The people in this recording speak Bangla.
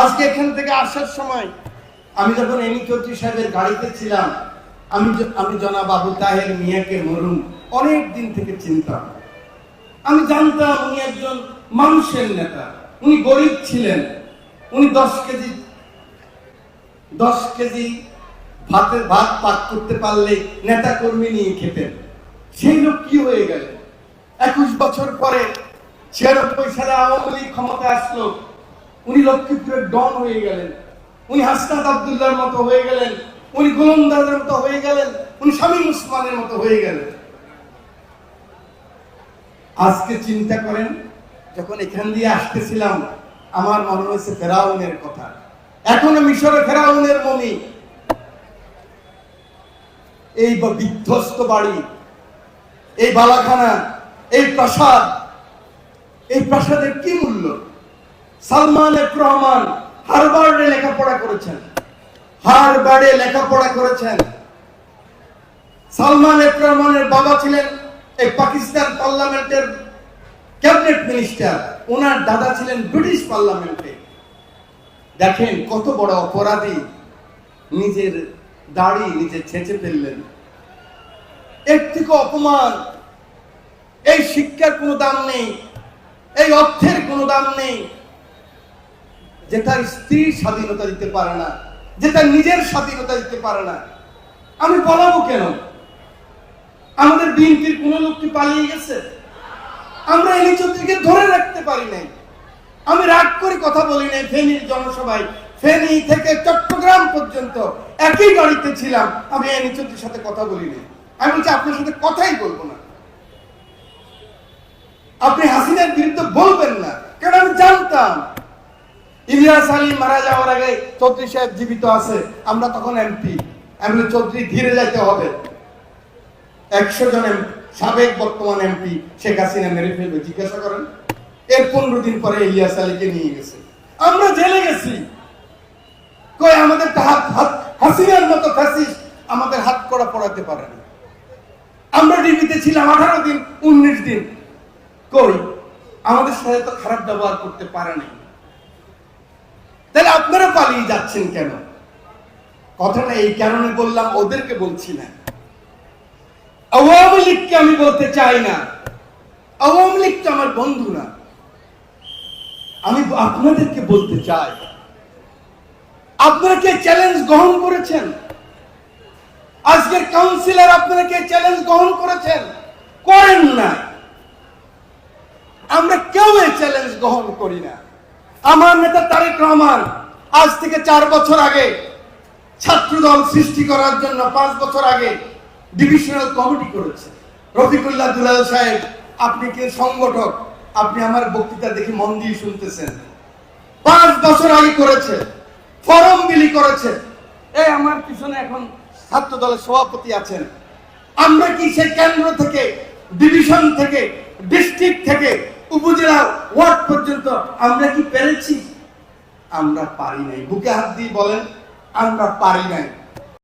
আজকে এখান থেকে আসার সময় আমি যখন এনি চৌধুরী সাহেবের গাড়িতে ছিলাম, আমি আমি জনাব আবু তাহের মিয়াকে মরুন অনেক দিন থেকে চিনতাম। আমি জানতাম উনি একজন মানুষের নেতা। উনি গরিব ছিলেন। উনি দশ কেজি দশ কেজি ভাতের ভাত পাক করতে পারলে নেতা কর্মী নিয়ে খেতেন। সেই লোক কি হয়ে গেল একুশ বছর পরে ছিয়ানব্বই সালে আওয়ামী লীগ ক্ষমতা আসলো। উনি লক্ষ্মীপুরের ডন হয়ে গেলেন। উনি হাসনাত আবদুল্লাহর মতো হয়ে গেলেন। উনি গোলন্দাজের মতো হয়ে গেলেন। উনি স্বামী উসমানের মতো হয়ে গেলেন। আজকে চিন্তা করেন, যখন এখান দিয়ে আসতেছিলাম, আমার মনে হয়েছে ফেরাউনের কথা। এখনও মিশরে ফেরাউনের মমি। এই বিধ্বস্ত বাড়ি, এই বালাখানা, এই প্রাসাদ, এই প্রাসাদের কি মূল্য? সালমান এফ রহমান হারবার্ডে লেখাপড়া করেছেন। হারবার্ডে লেখাপড়া করেছেন। সালমান এফ রহমানের বাবা ছিলেন এই পাকিস্তান পার্লামেন্টের ক্যাবিনেট মিনিস্টার। ওনার দাদা ছিলেন ব্রিটিশ পার্লামেন্টে। দেখেন কত বড় অপরাধী নিজের দাড়ি নিজে ছেঁচে ফেললেন। এর থেকে অপমান, এই শিক্ষার কোনো দাম নেই, এই অর্থের কোনো দাম নেই। যে তার স্ত্রীর স্বাধীনতা দিতে পারে না, যে তার নিজের স্বাধীনতা দিতে পারে না। আমি বলাবো কেন? আমাদের বিএনপির কোন লোকটি পালিয়ে গেছে? আমরা এই চৌধুরীকে ধরে রাখতে পারি নাই। আমি রাগ করে কথা বলি নাই ফেনীর জনসভায়। ফেনী থেকে চট্টগ্রাম পর্যন্ত একই গাড়িতে ছিলাম, আমি এনি চৌধুরীর সাথে কথা বলি নাই। আমি বলছি, আপনার সাথে কথাই বলব না। আপনি হাসিনার বিরুদ্ধে বলবেন না কারণ আমি জানতাম ইলিয়াস আলী মারা যাওয়ার আগে চৌধুরী সাহেব জীবিত আছে। আমরা তখন এমপি বলি, চৌধুরী ধীরে যাইতে হবে। একশো জন সাবেক বর্তমান এমপি শেখ হাসিনা মেরে ফেলবে জিজ্ঞাসা করেন। এর পনেরো দিন পরে ইলিয়াস আলীকে নিয়ে গেছে। আমরা জেলে গেছি। কই আমাদের হাত হাসিনার মতো আমাদের হাত করা পড়াতে পারে না। আমরা ডিবিতে ছিলাম আঠারো দিন উনিশ দিন। কই আমাদের সাথে তো খারাপ ব্যবহার করতে পারে আপনারা পালিয়ে যাচ্ছেন কেন? কথাটা এই কারণে বললাম, ওদেরকে বলছি না। আওয়ামী লীগকে আমি বলতে চাই না। আওয়ামী লীগ তো আমার বন্ধু না। আমি আপনাদেরকে বলতে চাই, আপনারা কে চ্যালেঞ্জ গ্রহণ করেছেন? আজকের কাউন্সিলর আপনারা কে চ্যালেঞ্জ গ্রহণ করেছেন? করেন না আমরা কেউ এই চ্যালেঞ্জ গ্রহণ করি না। আমার নেতা তারেক রহমান আজ থেকে চার বছর আগে ছাত্রদল সৃষ্টি করার জন্য পাঁচ বছর আগে ডিভিশনাল কমিটি করেছে। রফিকুল্লাহ দুলাল সাহেব, আপনি কি সংগঠক? আপনি আমার বক্তৃতা দেখে মন দিয়ে শুনতেছেন। পাঁচ বছর আগে করেছে, ফরম বিলি করেছে। এই আমার পিছনে এখন ছাত্র দলের সভাপতি আছেন। আমরা কি সেই কেন্দ্র থেকে ডিভিশন থেকে ডিস্ট্রিক্ট থেকে, উপজেলা ওয়ার্ড পর্যন্ত আমরা কি পেরেছি? আমরা পারি নাই। বুকে হাত দিয়ে বলেন আমরা পারি নাই।